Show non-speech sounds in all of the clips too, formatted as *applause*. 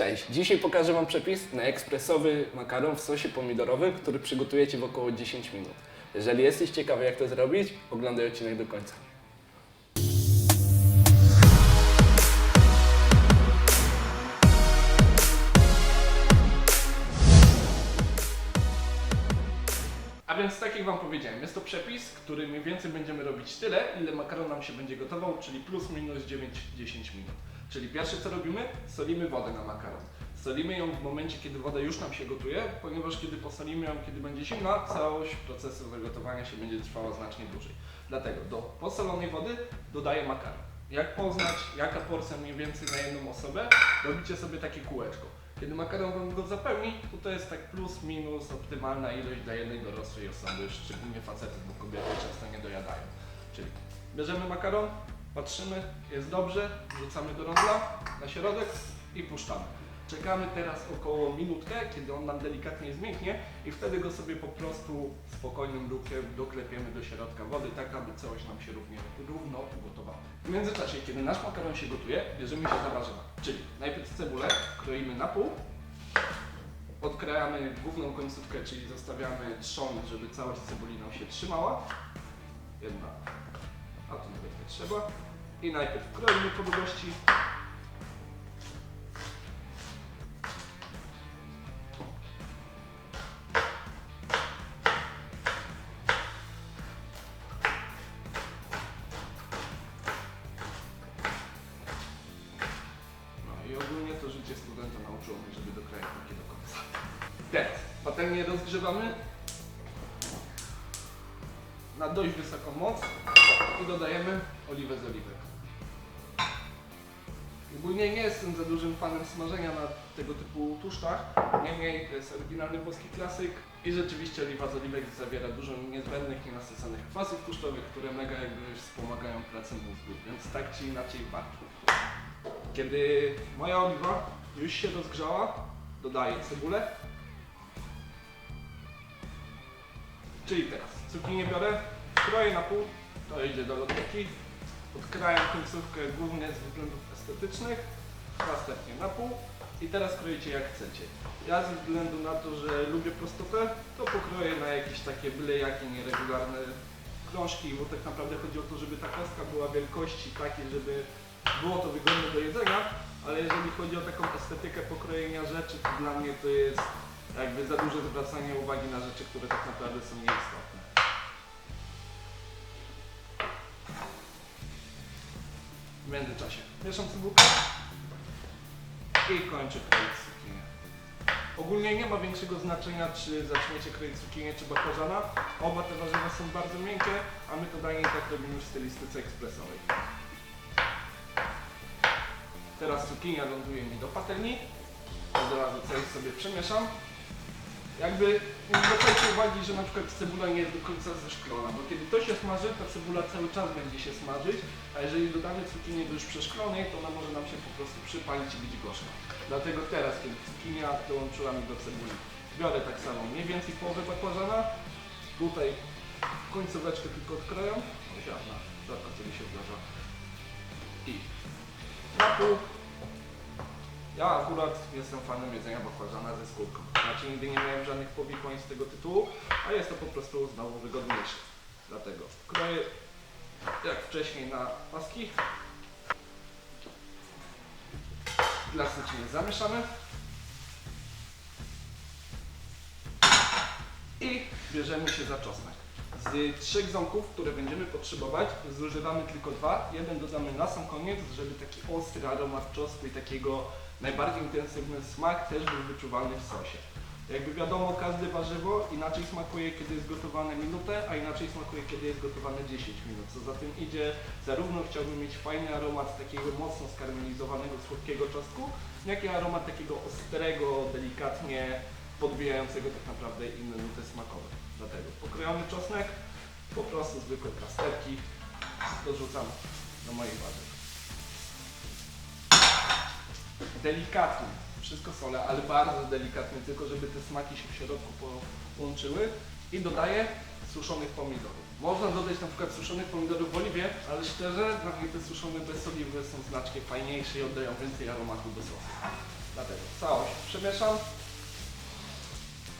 Cześć, dzisiaj pokażę Wam przepis na ekspresowy makaron w sosie pomidorowym, który przygotujecie w około 10 minut. Jeżeli jesteś ciekawy jak to zrobić, oglądaj odcinek do końca. A więc tak jak Wam powiedziałem, jest to przepis, który mniej więcej będziemy robić tyle, ile makaron nam się będzie gotował, czyli plus minus 9-10 minut. Czyli pierwsze co robimy, solimy wodę na makaron. Solimy ją w momencie, kiedy woda już nam się gotuje, ponieważ kiedy posolimy ją, kiedy będzie zimna, całość procesu zagotowania się będzie trwała znacznie dłużej. Dlatego do posolonej wody dodaję makaron. Jak poznać, jaka porcja mniej więcej na jedną osobę, robicie sobie takie kółeczko. Kiedy makaron Wam go zapełni, to to jest tak plus minus optymalna ilość dla jednej dorosłej osoby, szczególnie facety, bo kobiety często nie dojadają. Czyli bierzemy makaron, patrzymy, jest dobrze, wrzucamy do rondla na środek i puszczamy. Czekamy teraz około minutkę, kiedy on nam delikatnie zmięknie i wtedy go sobie po prostu spokojnym ruchem doklepiemy do środka wody, tak aby całość nam się równie, równo ugotowała. W międzyczasie, kiedy nasz makaron się gotuje, bierzemy się za warzywa. Czyli najpierw cebulę kroimy na pół, odkrajamy główną końcówkę, czyli zostawiamy trzon, żeby całość cebuli nam się trzymała. Jedna, a tu nawet nie trzeba. I najpierw kroimy po długości. No i ogólnie to życie studenta nauczyło mnie, żeby dokrajać takie do końca. Teraz patelnię rozgrzewamy na dość wysoką moc i dodajemy oliwę z oliwek. Ogólnie nie jestem za dużym fanem smażenia na tego typu tłuszczach, niemniej to jest oryginalny włoski klasyk i rzeczywiście oliwa z oliwek zawiera dużo niezbędnych, nienasyconych kwasów tłuszczowych, które mega jakby wspomagają pracę mózgu, więc tak czy inaczej warto. Kiedy moja oliwa już się rozgrzała, dodaję cebulę. Czyli teraz cukinię biorę, kroję na pół, to idzie do lodówki. Odkrajam końcówkę głównie z względów estetycznych, następnie na pół i teraz kroicie jak chcecie. Ja ze względu na to, że lubię prostotę, to pokroję na jakieś takie byle jakie nieregularne krążki, bo tak naprawdę chodzi o to, żeby ta kostka była wielkości takiej, żeby było to wygodne do jedzenia, ale jeżeli chodzi o taką estetykę pokrojenia rzeczy, to dla mnie to jest jakby za duże zwracanie uwagi na rzeczy, które tak naprawdę są nieistotne. W międzyczasie mieszam cebulkę i kończę kroić cukinię. Ogólnie nie ma większego znaczenia, czy zaczniecie kroić cukinię czy bakłażana. Oba te warzywa są bardzo miękkie, a my to danie i tak robimy w stylistyce ekspresowej. Teraz cukinia ląduje mi do patelni. Od razu coś sobie przemieszam. Jakby nie zwracajcie uwagi, że na przykład cebula nie jest do końca zeszklona, bo kiedy to się smaży, ta cebula cały czas będzie się smażyć, a jeżeli dodamy cukinię do już przeszklonej, to ona może nam się po prostu przypalić i być gorzka. Dlatego teraz, kiedy cukinia dołączyła mi do cebuli, biorę tak samo mniej więcej połowę bakłażana, tutaj końcóweczkę tylko odkroję, o ziarna, rzadko sobie się zdarza, i na pół. Ja akurat jestem fanem jedzenia bakłażana ze skórką. Znaczy nigdy nie miałem żadnych powikłań z tego tytułu, a jest to po prostu znowu wygodniejsze. Dlatego kroję jak wcześniej na paski. Klasycznie zamieszamy. I bierzemy się za czosnek. Z trzech ząbków, które będziemy potrzebować, zużywamy tylko dwa. Jeden dodamy na sam koniec, żeby taki ostry aromat czosnku i takiego najbardziej intensywny smak też był wyczuwalny w sosie. Jakby wiadomo, każde warzywo inaczej smakuje, kiedy jest gotowane minutę, a inaczej smakuje, kiedy jest gotowane 10 minut. Co za tym idzie, zarówno chciałbym mieć fajny aromat takiego mocno skarmelizowanego, słodkiego czosnku, jak i aromat takiego ostrego, delikatnie podbijającego tak naprawdę inne nuty smakowe. Dlatego pokrojony czosnek, po prostu zwykłe plasterki, dorzucam do moich warzyw. Delikatnie, wszystko solę, ale bardzo delikatnie, tylko żeby te smaki się w środku połączyły i dodaję suszonych pomidorów. Można dodać na przykład suszonych pomidorów w oliwie, ale szczerze, dla mnie te suszone bez oliwy są znacznie fajniejsze i oddają więcej aromatu do sosu. Dlatego całość przemieszam.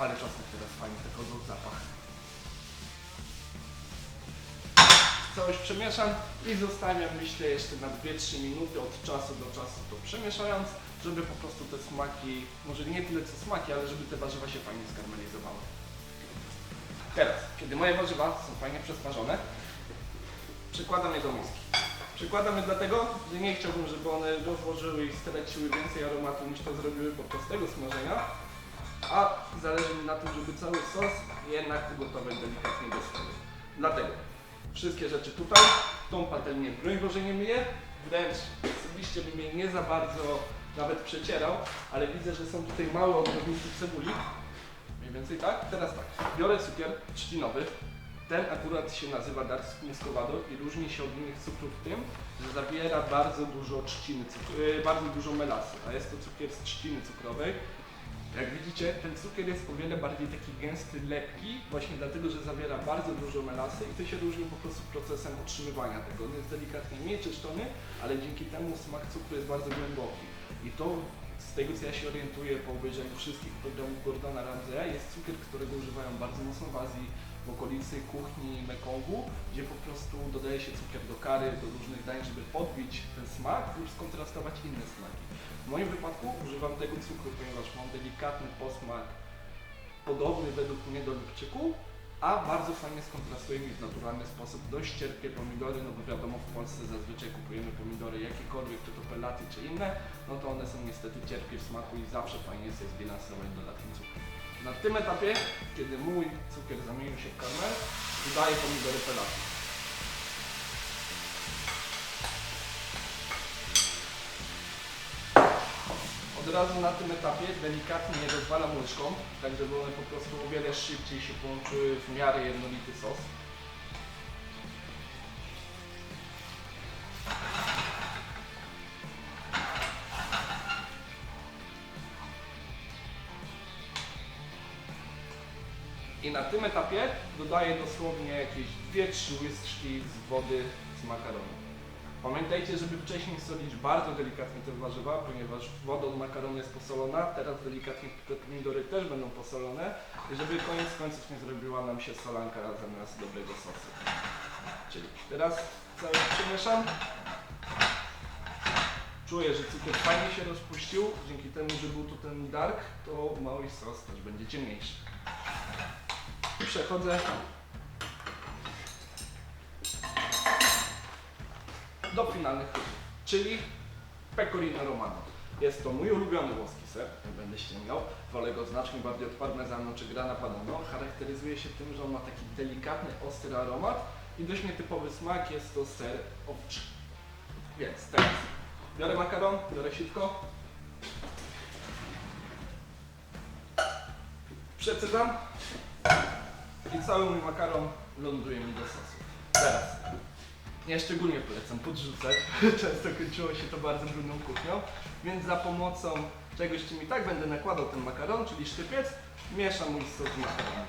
Ale czosnek teraz fajnie tego zapach. Całość przemieszam i zostawiam myślę jeszcze na 2-3 minuty od czasu do czasu to przemieszając, żeby po prostu te smaki, może nie tyle co smaki, ale żeby te warzywa się fajnie skarmelizowały. Teraz, kiedy moje warzywa są fajnie przesmażone, przykładam je do miski. Przykładam je dlatego, że nie chciałbym, żeby one rozłożyły i straciły więcej aromatu niż to zrobiły podczas tego smażenia, a zależy mi na tym, żeby cały sos jednak ugotować delikatnie do solu. Dlatego wszystkie rzeczy tutaj, tą patelnię broń Boże nie myję, wręcz osobiście bym jej nie za bardzo nawet przecierał, ale widzę, że są tutaj małe odrobinki cebuli, mniej więcej tak. Teraz tak, biorę cukier trzcinowy, ten akurat się nazywa Dark Muscovado i różni się od innych cukrów tym, że zawiera bardzo dużo trzciny, cukru, yy, bardzo dużo melasy, a jest to cukier z trzciny cukrowej. Jak widzicie, ten cukier jest o wiele bardziej taki gęsty, lepki, właśnie dlatego, że zawiera bardzo dużo melasy i to się różni po prostu procesem otrzymywania tego. On jest delikatnie mniej czyszczony, ale dzięki temu smak cukru jest bardzo głęboki. I to z tego co ja się orientuję po obejrzeniu wszystkich programów Gordona Ramsaya jest cukier, którego używają bardzo mocno w Azji, w okolicy kuchni Mekongu, gdzie po prostu dodaje się cukier do kary, do różnych dań, żeby podbić ten smak lub skontrastować inne smaki. W moim wypadku używam tego cukru, ponieważ mam delikatny posmak podobny według mnie do lubczyku, a bardzo fajnie skontrastuje mi w naturalny sposób dość cierpkie pomidory, no bo wiadomo w Polsce zazwyczaj kupujemy pomidory jakiekolwiek, czy to pelaty, czy inne, no to one są niestety cierpkie w smaku i zawsze fajnie jest je zbilansować dodatkiem cukru. Na tym etapie, kiedy mój cukier zamienił się w karmel, dodaję pomidory pelaty. Od razu na tym etapie delikatnie je rozwalam łyżką, tak żeby one po prostu o wiele szybciej się połączyły w miarę jednolity sos. I na tym etapie dodaję dosłownie jakieś 2-3 łyżki z wody z makaronu. Pamiętajcie, żeby wcześniej solić bardzo delikatnie te warzywa, ponieważ woda od makaronu jest posolona, teraz delikatnie te pomidory też będą posolone, żeby koniec końców nie zrobiła nam się solanka zamiast dobrego sosu. Czyli teraz cały przemieszam. Czuję, że cukier fajnie się rozpuścił, dzięki temu, że był tu ten dark, to mały sos też będzie ciemniejszy. Przechodzę do finalnych czyli pecorino romano. Jest to mój ulubiony włoski ser, jak będę ściągał. Wolę go znacznie bardziej od parmezanu czy grana padano. Charakteryzuje się tym, że on ma taki delikatny, ostry aromat i dość nietypowy smak. Jest to ser owczy. Więc teraz biorę makaron, biorę sitko. Przecyzam i cały mój makaron ląduje mi do sosu. Teraz ja szczególnie polecam podrzucać. *laughs* Często kończyło się to bardzo brudną kuchnią, więc za pomocą czegoś, czym i tak będę nakładał ten makaron, czyli sztypiec, mieszam mój sos z makaronem.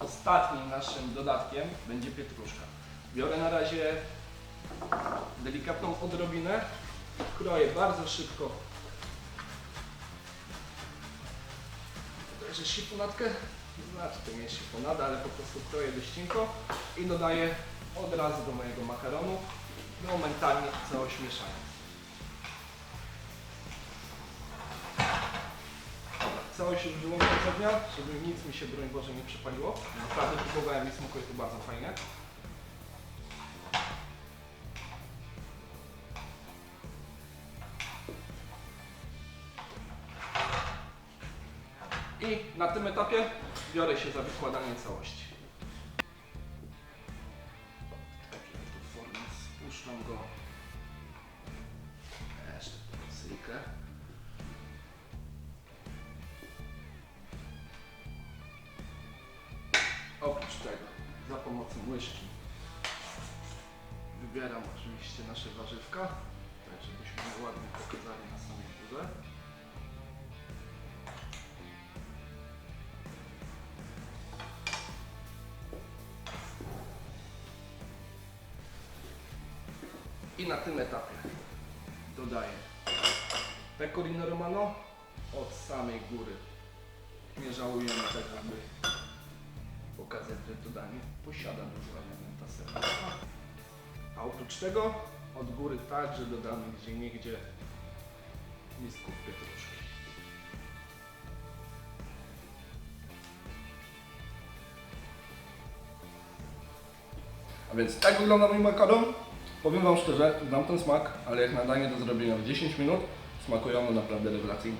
Ostatnim naszym dodatkiem będzie pietruszka. Biorę na razie delikatną odrobinę, kroję bardzo szybko. Także sifonatkę, znaczy to nie jest sifonada, ale po prostu kroję dość cienko i dodaję od razu do mojego makaronu, momentalnie całość mieszając. Całość już wyłączam z ognia, żeby nic mi się, broń Boże, nie przepaliło. Naprawdę próbowałem i smakuje to bardzo fajnie. I na tym etapie biorę się za wykładanie całości. Spuszczam go. Jeszcze syjkę. Oprócz tego, za pomocą łyżki wybieram oczywiście nasze warzywka, tak żebyśmy ładnie pokazali na samej górze. Na tym etapie dodaję Pecorino Romano od samej góry. Nie żałujemy tak aby pokazać, że to danie posiada dużo elementa serca. A oprócz tego od góry także dodamy gdzie niegdzie listków pietruszki. A więc tak wygląda mój makaron. Powiem Wam szczerze, znam ten smak, ale jak na danie do zrobienia w 10 minut, smakują one naprawdę rewelacyjnie.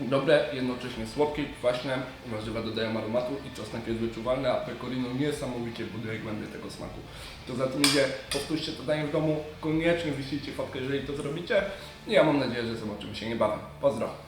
Dobre, jednocześnie słodkie, kwaśne, warzywa dodają aromatu i czosnek jest wyczuwalny, a pecorino niesamowicie buduje głębię tego smaku. To za tym idzie, powtórzcie to danie w domu, koniecznie wyślijcie fotkę, jeżeli to zrobicie i ja mam nadzieję, że zobaczymy się niebawem. Pozdro!